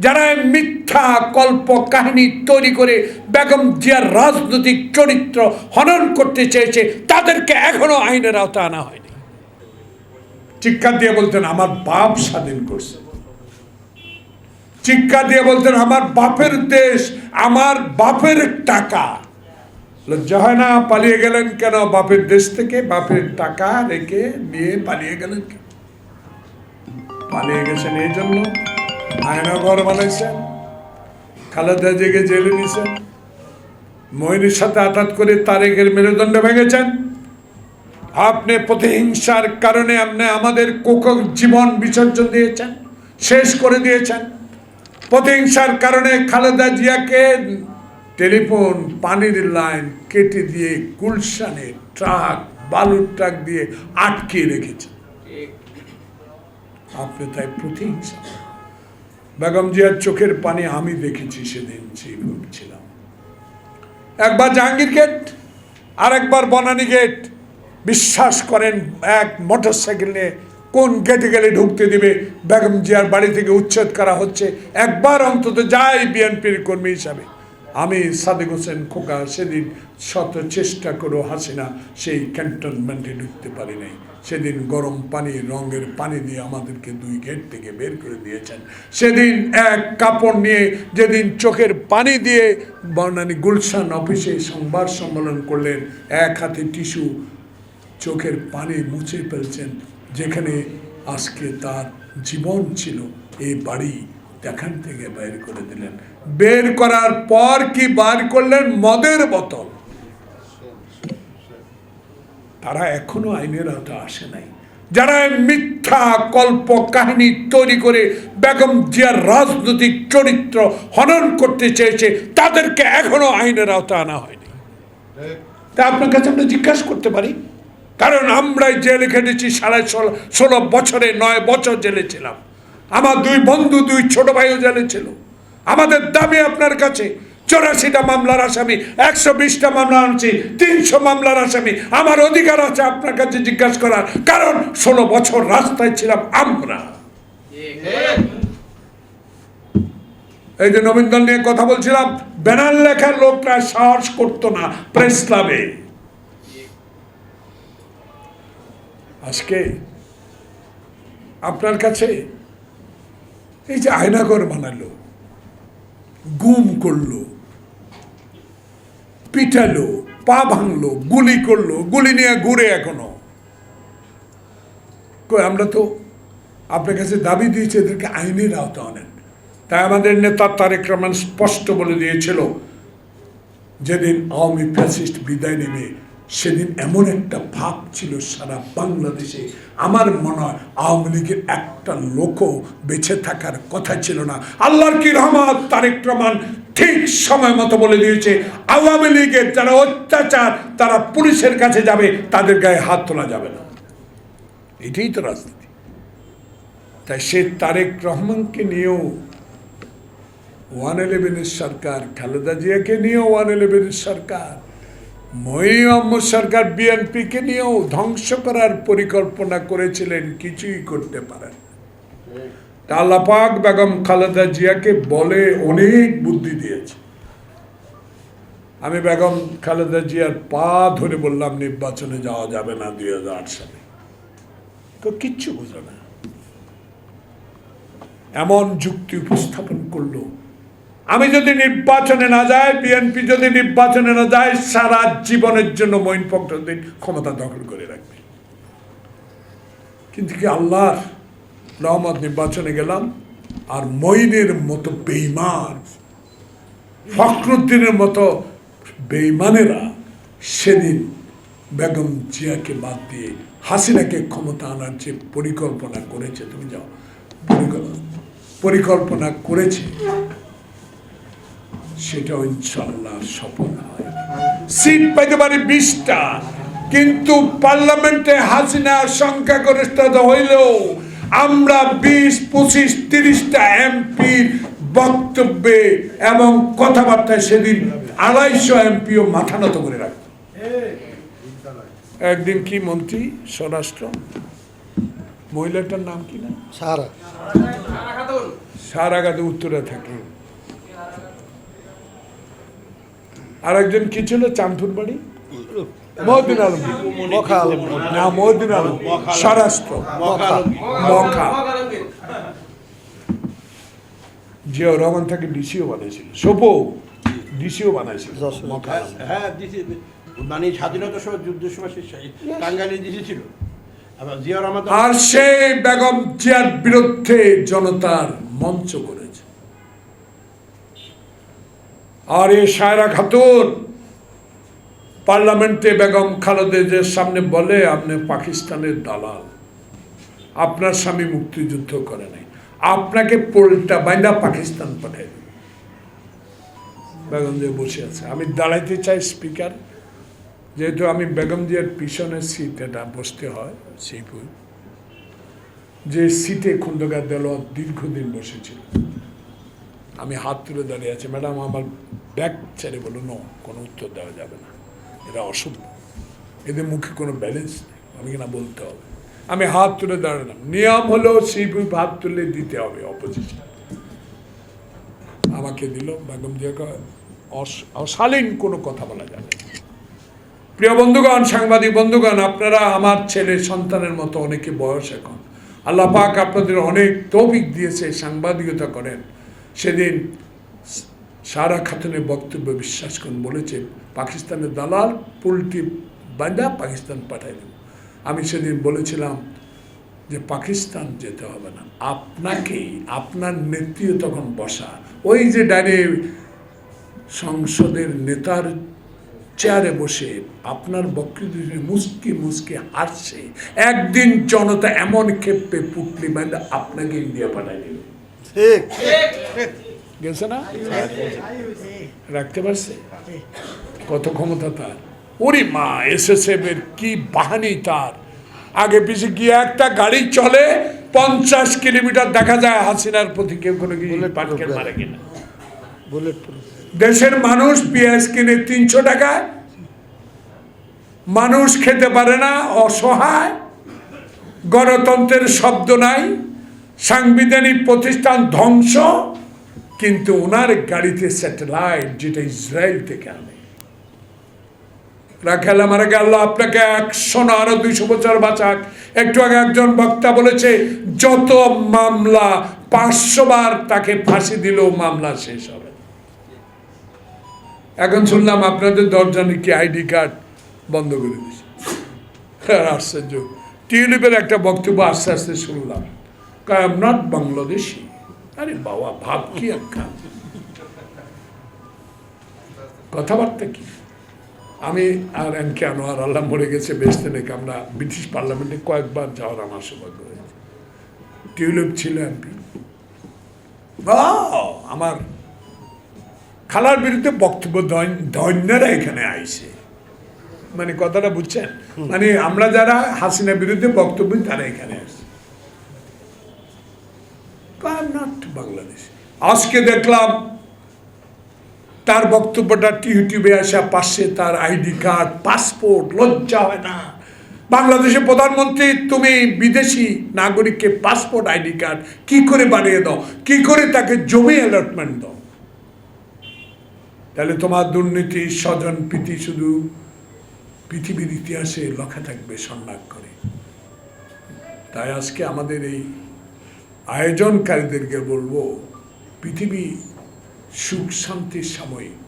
যারা মিথ্যা কল্প কাহিনী তৈরি করে বেগম জিয়ার রাজনৈতিক চরিত্র হনন করতে চেয়েছে, তাদেরকে এখনও আইনের আওতা আনা হয়নি। চিৎকার দিয়ে বলতেন, আমার বাপ স্বাধীন করছে। চিৎকার দিয়ে বলতেন, আমার বাপের দেশ, আমার বাপের টাকা। লজ্জা হয় না, পালিয়ে গেলেন কেন? বাপের দেশ থেকে বাপের টাকা রেখে নিয়ে পালিয়ে গেলেন কেন? পালিয়ে গেছেন এই জন্য। আয়না ঘর বানাইছেন, খালেদা জেগে জেলে নিছেন মহিনীর সাথে আঘাত করে তারেকের মেরুদণ্ড ভেঙেছেন। আপনি প্রতিহিংসার কারণে আপনি আমাদের কোকক জীবন বিসর্জন দিয়েছেন, শেষ করে দিয়েছেন। প্রতিহিংসার কারণে খালেদা জিয়াকে টেলিফোন, পানির লাইন কেটে দিয়ে গুলশানে ট্রাক, বালুর ট্রাক দিয়ে আটকে রেখেছেন। আপনি তাই প্রতিহিংসা। বেগম জিয়ার চোখের পানি আমি দেখেছি সেদিন, সেই ছিলাম। একবার জাহাঙ্গীর গেট আর একবার বনানী গেট। বিশ্বাস করেন, এক মোটর সাইকেল নিয়ে কোন গেটে গেলে ঢুকতে দিবে? বেগম জিয়ার বাড়ি থেকে উচ্ছেদ করা হচ্ছে। একবার অন্তত যাই বিএনপির কর্মী হিসাবে। আমি সাদেক হোসেন খোকা সেদিন শত চেষ্টা করেও হাসিনা সেই ক্যান্টনমেন্টে ঢুকতে পারি নাই। সেদিন গরম পানি, রঙের পানি দিয়ে আমাদেরকে দুই গেট থেকে বের করে দিয়েছেন। সেদিন এক কাপড় নিয়ে যেদিন চোখের পানি দিয়ে বর্ণানি গুলশান অফিসে সংবাদ সম্মেলন করলেন, এক হাতে টিস্যু চোখের পানি মুছে ফেলছেন, যেখানে আজকে তার জীবন ছিল। এই বাড়ি এখান থেকে বের করে দিলেন। বের করার পর কি বার করলেন? মদের বোতল। তারা এখনও আইনের আওতা আসে নাই। যারা মিথ্যা কল্প কাহিনী তৈরি করে বেগম জিয়ার রাজনৈতিক চরিত্র হনন করতে চেয়েছে, তাদেরকে এখনও আইনের আওতা আনা হয়নি। তা আপনার কাছে আমরা জিজ্ঞাসা করতে পারি? কারণ আমরাই জেলে খেটেছি সাড়ে ষোলো ষোলো বছরে, নয় বছর জেলে ছিলাম। আমার দুই বন্ধু, দুই ছোট ভাইও জেলে ছিল। আমাদের দাবি আপনার কাছে চৌরাশিটা মামলার আসামি, একশো বিশটা মামলা আনছি, তিনশো মামলার আসামি। আমার অধিকার আছে আপনার কাছে জিজ্ঞাসা করার, কারণ ষোলো বছর রাস্তায় ছিলাম আমরা। এই যে নবীন দল নিয়ে কথা বলছিলাম, ব্যানার লেখার লোকরা সাহস করতো না প্রেস ক্লাবে। আজকে আপনার কাছে এই যে আয়নাগর বানালো, গুম করল পিটালো পা ভাঙলো, গুলি করল, গুলি নিয়ে ঘুরে এখনও। আমরা তো আপনার কাছে দাবি দিয়েছি এদেরকে আইনের আওতা আনেন। তাই আমাদের নেতা তারেক রহমান স্পষ্ট বলে দিয়েছিল, যেদিন আওয়ামী ফ্যাসিস্ট বিদায় নেবে, সেদিন এমন একটা ভাব ছিল সারা বাংলাদেশে। আমার মনে হয় আওয়ামী লীগের একটা লোকও বেঁচে থাকার কথা ছিল না। আল্লাহর কি রহমত, তারেক রহমান ঠিক সময় মতো বলে দিয়েছে, আওয়ামী লীগের যারা অত্যাচার, তারা পুলিশের কাছে যাবে, তাদের গায়ে হাত তোলা যাবে না। এটাই তো রাজনীতি। তাই সে তারেক রহমানকে নিয়েও, ওয়ান ইলেভেনের সরকার, খালেদা জিয়াকে নিয়েও ওয়ান ইলেভেনের সরকার মহি মোহাম্মদ সরকার, বিএনপিকে নিয়েও ধ্বংস করার পরিকল্পনা করেছিলেন, কিছুই করতে পারেন আল্লাপাক বেগম খালেদা জিয়াকে বলে অনেক বুদ্ধি দিয়েছে। আমি বেগম খালেদা জিয়ার পা ধরে বললাম, নির্বাচনে যাওয়া যাবে না দুই সালে। তো কিচ্ছু বোঝে না। এমন যুক্তি উপস্থাপন করল। আমি যদি নির্বাচনে না যাই, বিএনপি যদি নির্বাচনে না যায়, সারা জীবনের জন্য মঈন ফখরুদ্দিন ক্ষমতা দখল করে রাখবে। কিন্তু কি আল্লাহর রহমত নির্বাচনে গেলাম, আর মঈনের মতো বেইমান ফখরুদ্দিনের মতো বেইমানেরা সেদিন বেগম জিয়াকে বাদ দিয়ে হাসিনাকে ক্ষমতা আনার যে পরিকল্পনা করেছে, তুমি যাও, পরিকল্পনা করেছে, সেটাও ইনশাল্লাহ সফল হয়। সিট পাইতে পারে বিশটা, কিন্তু পার্লামেন্টে হাসিনা সংখ্যাগরিষ্ঠতা হইলেও আমরা বিশ পঁচিশ তিরিশটা এমপির বক্তব্যে এবং কথাবার্তায় সেদিন আড়াইশো এমপিও মাথা নত করে রাখত একদিন কি মন্ত্রী? স্বরাষ্ট্র? মহিলাটার নাম কি না? সারা। সারাগাতে উত্তরে থাকে। আর একজন কি ছিল? চাঁদপুর বাড়ি? মহদিন আলম মখা আলম না মহদিন আলম স্বরাষ্ট্র মখা জিয়াউর রহমান তাকে ডিসিও বানাইছিল সোপো ডিসিও বানাইছিল আলম। হ্যাঁ দিছি মানে স্বাধীনতার সময় যুদ্ধের সময় সে টাঙ্গাইলে দিছি ছিল। আর সেই বেগম জিয়ার বিরুদ্ধে জনতার মঞ্চ করেছে। আর এই সায়রা খাতুন পার্লামেন্টে বেগম খালেদের সামনে বলে, আপনি পাকিস্তানের দালাল। আপনার স্বামী মুক্তিযুদ্ধ করে নাই। আপনাকে পোলটা বাইন্দা পাকিস্তান পাঠাই বেগম জিয়া বসে আছে। আমি দাঁড়াইতে চাই স্পিকার। যেহেতু আমি বেগম জিয়ার পিছনের সিট এটা বসতে হয় সেইপুর যে সিটে খন্দকার দেলোয়ার দীর্ঘদিন বসেছিল। আমি হাত তুলে দাঁড়িয়ে আছি। ম্যাডাম, আমার ব্যাগ ছেড়ে বলো নো, কোনো উত্তর দেওয়া যাবে না। এটা অশুভ। এদের মুখে কোনো ব্যালেন্স নেই। আমি কিনা বলতে হবে। আমি হাত তুলে দাঁড়ালাম। নিয়ম হলো শিবু হাত তুলে দিতে হবে অপোজিশন আমাকে দিল, বেগম জিয়াকে অশালীন কোনো কথা বলা যাবে প্রিয় বন্ধুগণ, সাংবাদিক বন্ধুগণ, আপনারা আমার ছেলে সন্তানের মতো অনেকে বয়স এখন। আল্লাহ পাক আপনাদের অনেক তৌফিক দিয়েছে, সাংবাদিকতা করেন। সেদিন সারা খাতুনের বক্তব্য বিশ্বাস করুন বলেছেন পাকিস্তানের দালাল পুলটি বাঁধা পাকিস্তান পাঠাই দেব। আমি সেদিন বলেছিলাম যে পাকিস্তান যেতে হবে না। আপনাকেই আপনার নেত্রীও তখন বসা। ওই যে ডাইরে সংসদের নেতার চেয়ারে বসে আপনার বক্তৃতা মুসকি মুসকি হাসছে একদিন জনতা এমন ক্ষেপে পুটলি বান্ধা আপনাকে ইন্ডিয়া পাঠাই দিল ঠিক। গেছে না? রাখতে পারছে? কত ক্ষমতা তার? ওরে মা এসএসএফ এর কি বাহানি তার? আগে পিছিয়ে গিয়ে একটা গাড়ি চলে পঞ্চাশ কিলোমিটার দেখা যায় হাসিনার প্রতি কেউ কোনো কিছু পাটকেল মারে কিনা। দেশের মানুষ পেঁয়াজ কিনে তিনশো টাকায় মানুষ খেতে পারে না অসহায় গণতন্ত্রের শব্দ নাই সাংবিধানিক প্রতিষ্ঠান ধ্বংস কিন্তু ওনার গাড়িতে স্যাটেলাইট যেটা ইসরায়েল থেকে আনে। রাখেল, আমার আল্লাহ আপনাকে একশো না, আরও দুইশো বছর বাঁচাক। একটু আগে একজন বক্তা বলেছে, যত মামলা পাঁচশো বার তাকে ফাঁসি মামলা শেষ হবে এখন শুনলাম আপনাদের দশজনের কি আইডি কার্ড বন্ধ করে দিয়েছে। আশ্চর্য। টিউলিপের একটা বক্তব্য আস্তে আস্তে শুনলাম। এম নট বাংলাদেশি আরে বাবা ভাব কি একটা কথাবার্তা কি? আমি আর এম কে আনোয়ার আল্লাহ মরে গেছে বেসতে নাকি আমরা ব্রিটিশ পার্লামেন্টে কয়েকবার যাওয়ার আমার সৌভাগ্য হয়েছে। টিউলিপ ছিল এমপি। আমার খালার বিরুদ্ধে বক্তব্য দৈন্যরা এখানে আইছে। মানে কথাটা বুঝছেন? মানে আমরা যারা হাসিনার বিরুদ্ধে বক্তব্য তারা এখানে আসছে নট বাংলাদেশ আজকে দেখলাম তার বক্তব্যটা ইউটিউবে আসা পাশে তার আইডি কার্ড, পাসপোর্ট, লজ্জা হয় না। বাংলাদেশের প্রধানমন্ত্রী, তুমি বিদেশি নাগরিককে পাসপোর্ট, আইডি কার্ড কি করে বানিয়ে দাও? কি করে তাকে জমি অ্যালটমেন্ট দাও? তাহলে তোমার দুর্নীতি, স্বজন, প্রীতি শুধু পৃথিবীর ইতিহাসে লেখা থাকবে সন্ন্যাস করে। তাই আজকে আমাদের এই আয়োজনকারীদেরকে বলব পৃথিবী সুখ শান্তির সাময়িক।